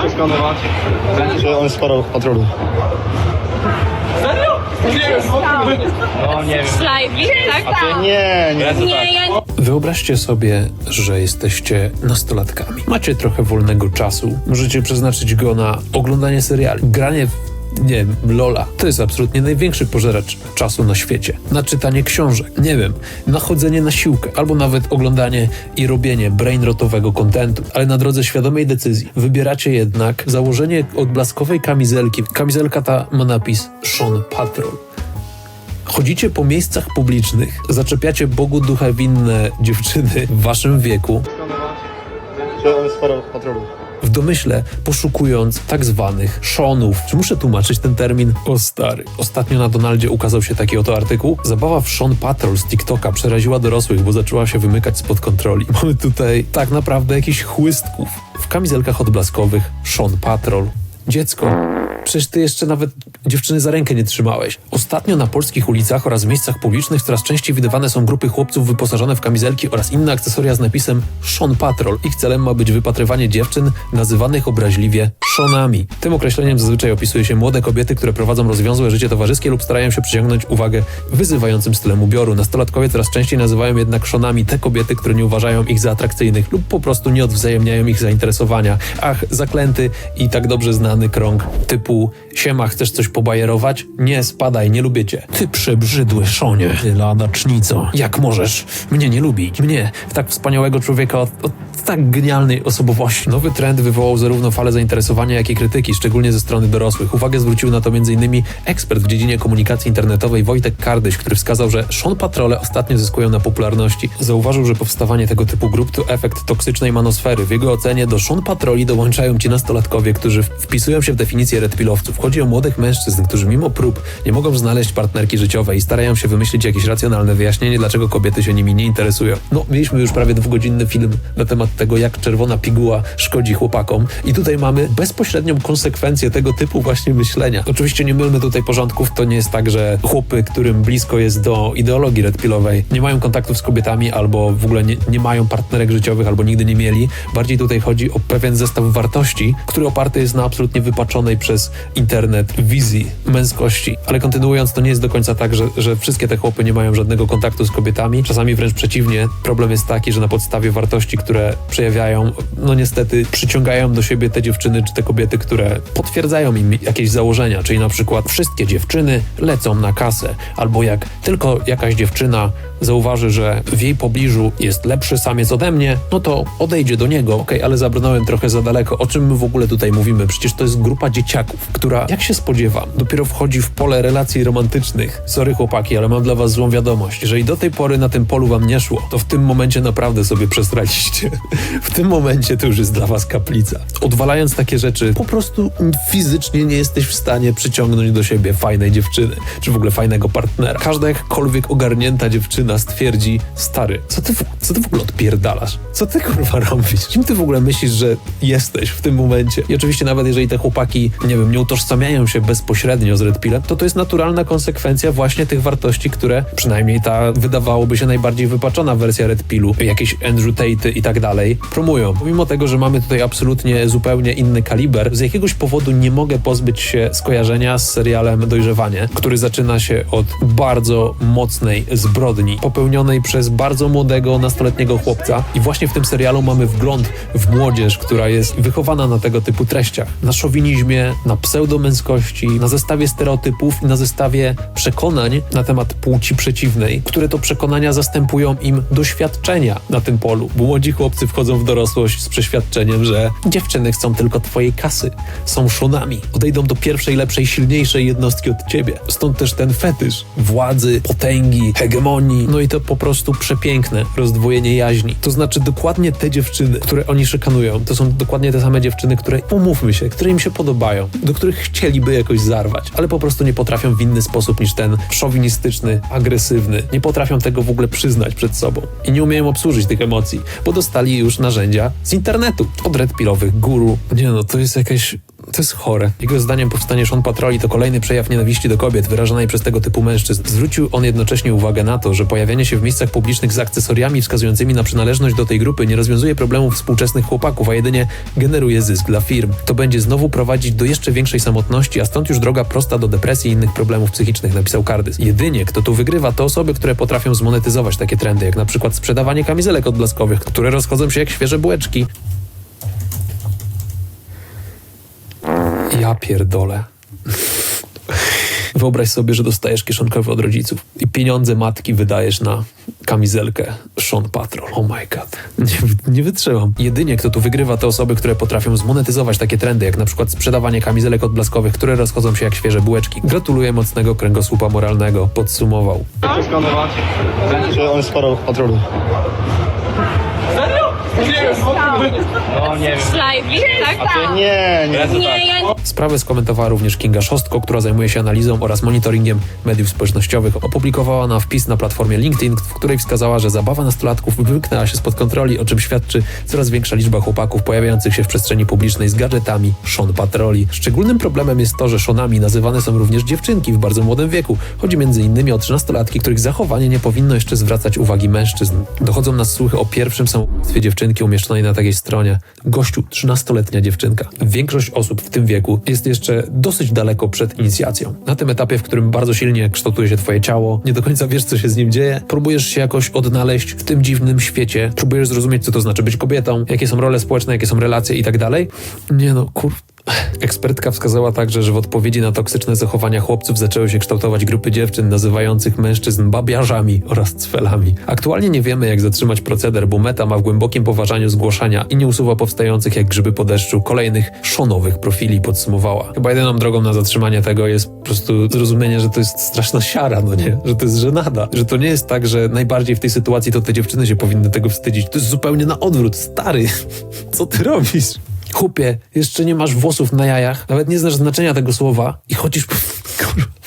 Przeskanować. Czy on jest parą patrolu? No nie wiem. Slajdi, tak? Nie, nie. Nie, ja Wyobraźcie sobie, że jesteście nastolatkami. Macie trochę wolnego czasu. Możecie przeznaczyć go na oglądanie seriali, granie w nie wiem, Lola. To jest absolutnie największy pożeracz czasu na świecie. Na czytanie książek, nie wiem, na chodzenie na siłkę, albo nawet oglądanie i robienie brainrotowego kontentu. Ale na drodze świadomej decyzji wybieracie jednak założenie odblaskowej kamizelki. Kamizelka ta ma napis Sean Patrol. Chodzicie po miejscach publicznych, zaczepiacie Bogu ducha winne dziewczyny w waszym wieku, Czy patrolu? W domyśle poszukując tak zwanych szonów. Czy muszę tłumaczyć ten termin? O stary. Ostatnio na Donaldzie ukazał się taki oto artykuł. Zabawa w Sean Patrol z TikToka przeraziła dorosłych, bo zaczęła się wymykać spod kontroli. Mamy tutaj tak naprawdę jakichś chłystków. W kamizelkach odblaskowych Sean Patrol. Dziecko. Przecież ty jeszcze nawet dziewczyny za rękę nie trzymałeś. Ostatnio na polskich ulicach oraz miejscach publicznych coraz częściej widywane są grupy chłopców wyposażone w kamizelki oraz inne akcesoria z napisem Sean Patrol. Ich celem ma być wypatrywanie dziewczyn nazywanych obraźliwie Seanami. Tym określeniem zazwyczaj opisuje się młode kobiety, które prowadzą rozwiązłe życie towarzyskie lub starają się przyciągnąć uwagę wyzywającym stylem ubioru. Nastolatkowie coraz częściej nazywają jednak Seanami te kobiety, które nie uważają ich za atrakcyjnych lub po prostu nie odwzajemniają ich zainteresowania. Ach, zaklęty i tak dobrze znany krąg typu siema, chcesz coś pobajerować? Nie, spadaj, nie lubię cię. Ty przebrzydły Szonie, ty ladacznico. Jak możesz mnie nie lubić? Mnie, tak wspaniałego człowieka o, o tak genialnej osobowości. Nowy trend wywołał zarówno falę zainteresowania, jak i krytyki, szczególnie ze strony dorosłych. Uwagę zwrócił na to m.in. ekspert w dziedzinie komunikacji internetowej Wojtek Kardyś, który wskazał, że Sean Patrole ostatnio zyskują na popularności. Zauważył, że powstawanie tego typu grup to efekt toksycznej manosfery. W jego ocenie do Sean Patroli dołączają ci nastolatkowie, którzy wpisują się w definicję redpilowców. Chodzi o młodych mężczyzn, którzy mimo prób nie mogą znaleźć partnerki życiowej i starają się wymyślić jakieś racjonalne wyjaśnienie, dlaczego kobiety się nimi nie interesują. No, mieliśmy już prawie dwugodzinny film na temat tego, jak czerwona piguła szkodzi chłopakom i tutaj mamy bezpośrednią konsekwencję tego typu właśnie myślenia. Oczywiście nie mylmy tutaj porządków, to nie jest tak, że chłopy, którym blisko jest do ideologii redpilowej, nie mają kontaktów z kobietami albo w ogóle nie, nie mają partnerek życiowych albo nigdy nie mieli. Bardziej tutaj chodzi o pewien zestaw wartości, który oparty jest na absolutnie wypaczonej przez internet wizji męskości. Ale kontynuując, to nie jest do końca tak, że, że wszystkie te chłopy nie mają żadnego kontaktu z kobietami. Czasami wręcz przeciwnie. Problem jest taki, że na podstawie wartości, które przejawiają, no niestety przyciągają do siebie te dziewczyny czy te kobiety, które potwierdzają im jakieś założenia, czyli na przykład wszystkie dziewczyny lecą na kasę, albo jak tylko jakaś dziewczyna zauważy, że w jej pobliżu jest lepszy samiec ode mnie, no to odejdzie do niego. Okej, ale zabrnąłem trochę za daleko. O czym my w ogóle tutaj mówimy? Przecież to jest grupa dzieciaków, która, jak się spodziewam, dopiero wchodzi w pole relacji romantycznych. Sorry chłopaki, ale mam dla was złą wiadomość. Jeżeli do tej pory na tym polu wam nie szło, to w tym momencie naprawdę sobie przestraliście. W tym momencie to już jest dla was kaplica. Odwalając takie rzeczy, po prostu fizycznie nie jesteś w stanie przyciągnąć do siebie fajnej dziewczyny, czy w ogóle fajnego partnera. Każda jakkolwiek ogarnięta dziewczyna stwierdzi, stary, co ty, w- co ty w ogóle odpierdalasz? Co ty kurwa robisz? Kim ty w ogóle myślisz, że jesteś w tym momencie? I oczywiście nawet jeżeli te chłopaki, nie wiem, nie utożsamiają się bezpośrednio z Red Pillem, to to jest naturalna konsekwencja właśnie tych wartości, które przynajmniej ta wydawałoby się najbardziej wypaczona wersja Red Pillu, jakieś Andrew Tate i tak dalej, promują. Pomimo tego, że mamy tutaj absolutnie zupełnie inny kaliber, z jakiegoś powodu nie mogę pozbyć się skojarzenia z serialem Dojrzewanie, który zaczyna się od bardzo mocnej zbrodni popełnionej przez bardzo młodego, nastoletniego chłopca. I właśnie w tym serialu mamy wgląd w młodzież, która jest wychowana na tego typu treściach. Na szowinizmie, na pseudomęskości, na zestawie stereotypów i na zestawie przekonań na temat płci przeciwnej, które to przekonania zastępują im doświadczenia na tym polu. Młodzi chłopcy wchodzą w dorosłość z przeświadczeniem, że dziewczyny chcą tylko twojej kasy, są szonami, odejdą do pierwszej, lepszej, silniejszej jednostki od ciebie. Stąd też ten fetysz władzy, potęgi, hegemonii, no i to po prostu przepiękne rozdwojenie jaźni. To znaczy dokładnie te dziewczyny, które oni szykanują, to są dokładnie te same dziewczyny, które, pomówmy się, które im się podobają, do których chcieliby jakoś zarwać, ale po prostu nie potrafią w inny sposób niż ten szowinistyczny, agresywny. Nie potrafią tego w ogóle przyznać przed sobą i nie umieją obsłużyć tych emocji, bo dostali już narzędzia z internetu, od redpilowych guru. Nie no, to jest jakaś To jest chore. Jego zdaniem powstanie Sean Patroli to kolejny przejaw nienawiści do kobiet wyrażonej przez tego typu mężczyzn. Zwrócił on jednocześnie uwagę na to, że pojawianie się w miejscach publicznych z akcesoriami wskazującymi na przynależność do tej grupy nie rozwiązuje problemów współczesnych chłopaków, a jedynie generuje zysk dla firm. To będzie znowu prowadzić do jeszcze większej samotności, a stąd już droga prosta do depresji i innych problemów psychicznych, napisał Cardys. Jedynie kto tu wygrywa, to osoby, które potrafią zmonetyzować takie trendy, jak na przykład sprzedawanie kamizelek odblaskowych, które rozchodzą się jak świeże bułeczki. Ja pierdolę. Wyobraź sobie, że dostajesz kieszonkowe od rodziców i pieniądze matki wydajesz na kamizelkę Sean Patrol. Oh my god. Nie, nie wytrzymam. Jedynie kto tu wygrywa to osoby, które potrafią zmonetyzować takie trendy, jak na przykład sprzedawanie kamizelek odblaskowych, które rozchodzą się jak świeże bułeczki. Gratuluję mocnego kręgosłupa moralnego. Podsumował. Czy on sparował w patrolu? No nie wiem. Tak? Nie, nie. Nie, ja nie. Sprawę skomentowała również Kinga Szostko, która zajmuje się analizą oraz monitoringiem mediów społecznościowych. Opublikowała na wpis na platformie LinkedIn, w której wskazała, że zabawa nastolatków wymknęła się spod kontroli, o czym świadczy coraz większa liczba chłopaków pojawiających się w przestrzeni publicznej z gadżetami Sean Patroli. Szczególnym problemem jest to, że Seanami nazywane są również dziewczynki w bardzo młodym wieku. Chodzi m.in. o 13-latki, których zachowanie nie powinno jeszcze zwracać uwagi mężczyzn. Dochodzą nas słuchy o pierwszym samobójstwie dziewczynki umieszczonej na takiej stronie. Gościu, 13-letnia dziewczynka. Większość osób w tym wieku jest jeszcze dosyć daleko przed inicjacją. Na tym etapie, w którym bardzo silnie kształtuje się twoje ciało, nie do końca wiesz, co się z nim dzieje, próbujesz się jakoś odnaleźć w tym dziwnym świecie, próbujesz zrozumieć, co to znaczy być kobietą, jakie są role społeczne, jakie są relacje i tak dalej. Nie no, kur... Ekspertka wskazała także, że w odpowiedzi na toksyczne zachowania chłopców zaczęły się kształtować grupy dziewczyn nazywających mężczyzn babiarzami oraz cfelami. Aktualnie nie wiemy, jak zatrzymać proceder, bo Meta ma w głębokim poważaniu zgłoszenia i nie usuwa powstających jak grzyby po deszczu kolejnych szonowych profili, podsumowała. Chyba jedyną drogą na zatrzymanie tego jest po prostu zrozumienie, że to jest straszna siara, no nie? Że to jest żenada. Że to nie jest tak, że najbardziej w tej sytuacji to te dziewczyny się powinny tego wstydzić. To jest zupełnie na odwrót. Stary, co ty robisz? Chłopie, jeszcze nie masz włosów na jajach, nawet nie znasz znaczenia tego słowa i chodzisz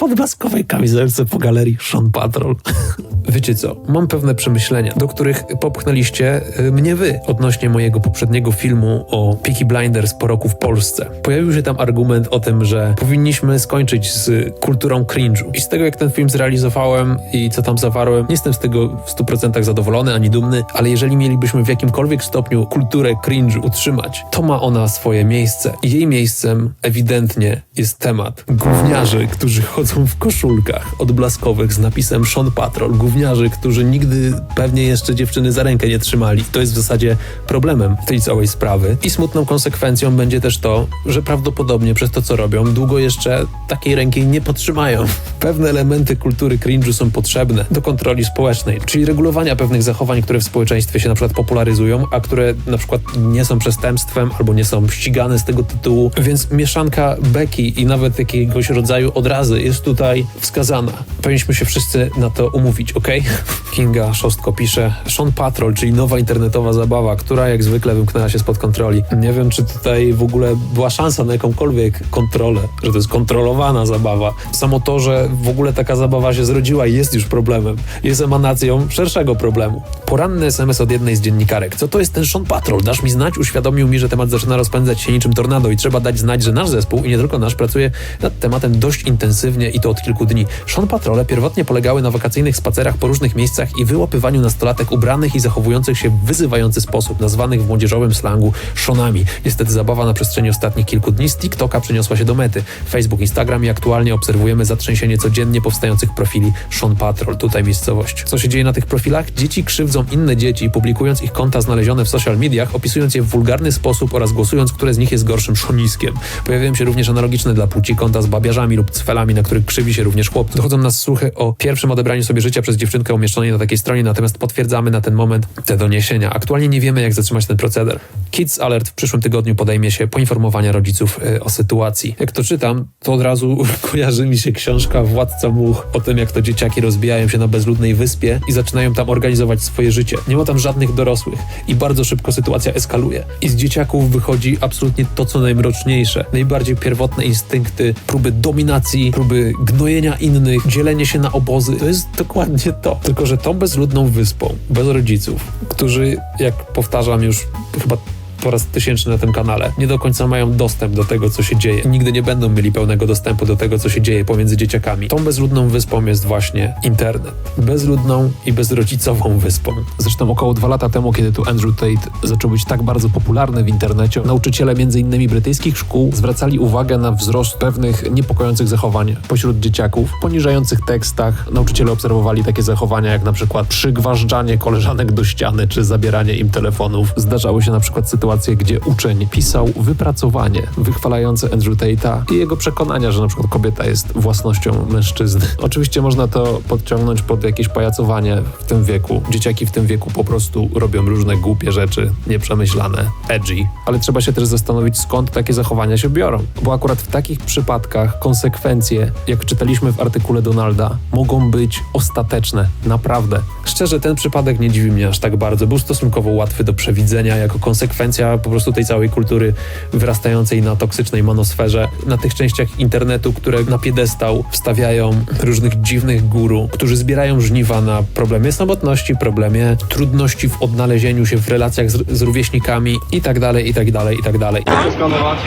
w odblaskowej kamizelce po galerii Sean Patrol. Wiecie co, mam pewne przemyślenia, do których popchnęliście y, mnie wy odnośnie mojego poprzedniego filmu o Peaky Blinders po roku w Polsce. Pojawił się tam argument o tym, że powinniśmy skończyć z kulturą cringe'u. I z tego, jak ten film zrealizowałem i co tam zawarłem, nie jestem z tego w 100% zadowolony ani dumny, ale jeżeli mielibyśmy w jakimkolwiek stopniu kulturę cringe'u utrzymać, to ma ona swoje miejsce. Jej miejscem ewidentnie jest temat gówniarzy, którzy chodzą w koszulkach odblaskowych z napisem Sean Patrol. Gówniarzy, którzy nigdy pewnie jeszcze dziewczyny za rękę nie trzymali. To jest w zasadzie problemem tej całej sprawy. I smutną konsekwencją będzie też to, że prawdopodobnie przez to, co robią, długo jeszcze takiej ręki nie potrzymają. Pewne elementy kultury cringe'u są potrzebne do kontroli społecznej, czyli regulowania pewnych zachowań, które w społeczeństwie się na przykład popularyzują, a które na przykład nie są przestępstwem albo nie są ścigane z tego tytułu. Więc mieszanka beki i nawet jakiegoś rodzaju odrazy jest tutaj wskazana. Powinniśmy się wszyscy na to umówić, ok? Kinga Szostko pisze Sean Patrol, czyli nowa internetowa zabawa, która jak zwykle wymknęła się spod kontroli. Nie wiem, czy tutaj w ogóle była szansa na jakąkolwiek kontrolę, że to jest kontrolowana zabawa. Samo to, że w ogóle taka zabawa się zrodziła jest już problemem. Jest emanacją szerszego problemu. Poranny SMS od jednej z dziennikarek. Co to jest ten Sean Patrol? Dasz mi znać? Uświadomił mi, że temat zaczyna rozpędzać się niczym tornado i trzeba dać znać, że nasz zespół i nie tylko nasz pracuje nad tematem dość intensywnie i to od kilku dni. Sean Patrole pierwotnie polegały na wakacyjnych spacerach po różnych miejscach i wyłapywaniu nastolatek ubranych i zachowujących się w wyzywający sposób, nazwanych w młodzieżowym slangu Seanami. Niestety zabawa na przestrzeni ostatnich kilku dni z TikToka przeniosła się do mety. Facebook, Instagram i aktualnie obserwujemy zatrzęsienie codziennie powstających profili Sean Patrol. Tutaj miejscowość. Co się dzieje na tych profilach? Dzieci krzywdzą inne dzieci, publikując ich konta znalezione w social mediach, opisując je w wulgarny sposób oraz głosując, które z nich jest gorszym szoniskiem. Pojawiają się również analogiczne dla płci konta z babiarzami lub cfelami, na których krzywi się również chłopcy. Dochodzą nas słuchy o pierwszym odebraniu sobie życia przez dziewczynkę umieszczonej na takiej stronie, natomiast potwierdzamy na ten moment te doniesienia. Aktualnie nie wiemy, jak zatrzymać ten proceder. Kids Alert w przyszłym tygodniu podejmie się poinformowania rodziców y, o sytuacji. Jak to czytam, to od razu kojarzy mi się książka Władca Much o tym, jak to dzieciaki rozbijają się na bezludnej wyspie i zaczynają tam organizować swoje życie. Nie ma tam żadnych dorosłych i bardzo szybko sytuacja eskaluje. I z dzieciaków wychodzi absolutnie to, co najmroczniejsze. Najbardziej pierwotne instynkty, próby dominacji, próby gnojenia innych, dzielenie się na obozy. To jest dokładnie to. Tylko, że tą bezludną wyspą, bez rodziców, którzy, jak powtarzam już chyba po raz tysięczny na tym kanale, nie do końca mają dostęp do tego, co się dzieje. Nigdy nie będą mieli pełnego dostępu do tego, co się dzieje pomiędzy dzieciakami. Tą bezludną wyspą jest właśnie internet. Bezludną i bezrodzicową wyspą. Zresztą około dwa lata temu, kiedy tu Andrew Tate zaczął być tak bardzo popularny w internecie, nauczyciele m.in. brytyjskich szkół zwracali uwagę na wzrost pewnych niepokojących zachowań pośród dzieciaków. W poniżających tekstach nauczyciele obserwowali takie zachowania jak na przykład przygważdżanie koleżanek do ściany czy zabieranie im telefonów. Zdarzały się na przykład sytuacje, gdzie uczeń pisał wypracowanie wychwalające Andrew Tate'a i jego przekonania, że na przykład kobieta jest własnością mężczyzny. Oczywiście można to podciągnąć pod jakieś pajacowanie w tym wieku. Dzieciaki w tym wieku po prostu robią różne głupie rzeczy, nieprzemyślane, edgy. Ale trzeba się też zastanowić, skąd takie zachowania się biorą. Bo akurat w takich przypadkach konsekwencje, jak czytaliśmy w artykule Donalda, mogą być ostateczne. Naprawdę. Szczerze, ten przypadek nie dziwi mnie aż tak bardzo. Był stosunkowo łatwy do przewidzenia jako konsekwencja po prostu tej całej kultury wyrastającej na toksycznej manosferze, na tych częściach internetu, które na piedestał wstawiają różnych dziwnych guru, którzy zbierają żniwa na problemie samotności, problemie trudności w odnalezieniu się w relacjach z, z rówieśnikami i tak dalej, i tak dalej, i tak dalej. Skanować.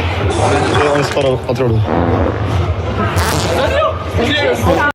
Sporo patrolu.